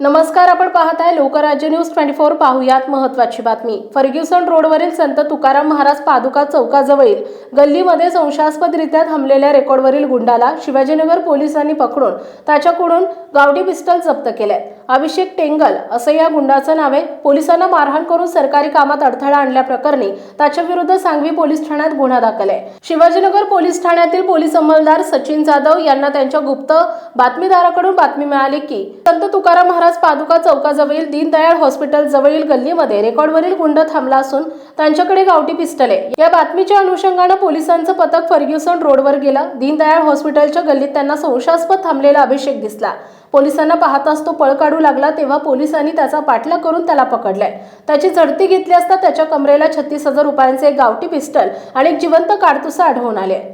नमस्कार आपण पाहताय लोकराज्य न्यूज ट्वेंटी फोर पाहुयात महत्वाची बातमी. फर्ग्युसन रोडवरील संत तुकाराम महाराज पादुका चौकाजवळील गल्लीमध्ये संशयास्पदरित्या थांबलेल्या रेकॉर्डवरील गुंडाला शिवाजीनगर पोलिसांनी पकडून त्याच्याकडून गावठी पिस्टल जप्त केले अभिषेक टेंगल असं या गुंडाचं नाव आहे. पोलिसांना मारहाण करून सरकारी कामात अडथळा आणल्याप्रकरणी त्याच्या विरुद्ध सांगवी पोलीस ठाण्यात गुन्हा दाखल आहे. शिवाजीनगर पोलीस ठाण्यातील पोलीस अंमलदार सचिन जाधव यांना त्यांच्या गुप्त बातमीदाराकडून बातमी मिळाली की संत तुकाराम महाराज पादुका चौकाजवळील दीनदयाळ हॉस्पिटल जवळील गल्लीमध्ये रेकॉर्डवरील गुंड थांबला असून त्यांच्याकडे गावठी पिस्टल आहे या बातमीच्या अनुषंगानं पोलिसांचं पथक फर्ग्युसन रोडवर गेलं. दीनदयाळ हॉस्पिटलच्या गल्लीत त्यांना संशयास्पद थांबलेला अभिषेक दिसला. पोलिसांना पाहताच तो पळ काढू लागला तेव्हा पोलिसांनी त्याचा पाठलाग करून त्याला पकडलाय. त्याची झडती घेतली असता त्याच्या कमरेला छत्तीस हजार रुपयांचे एक गावठी पिस्टल आणि एक जिवंत काडतुसं आढळून आले.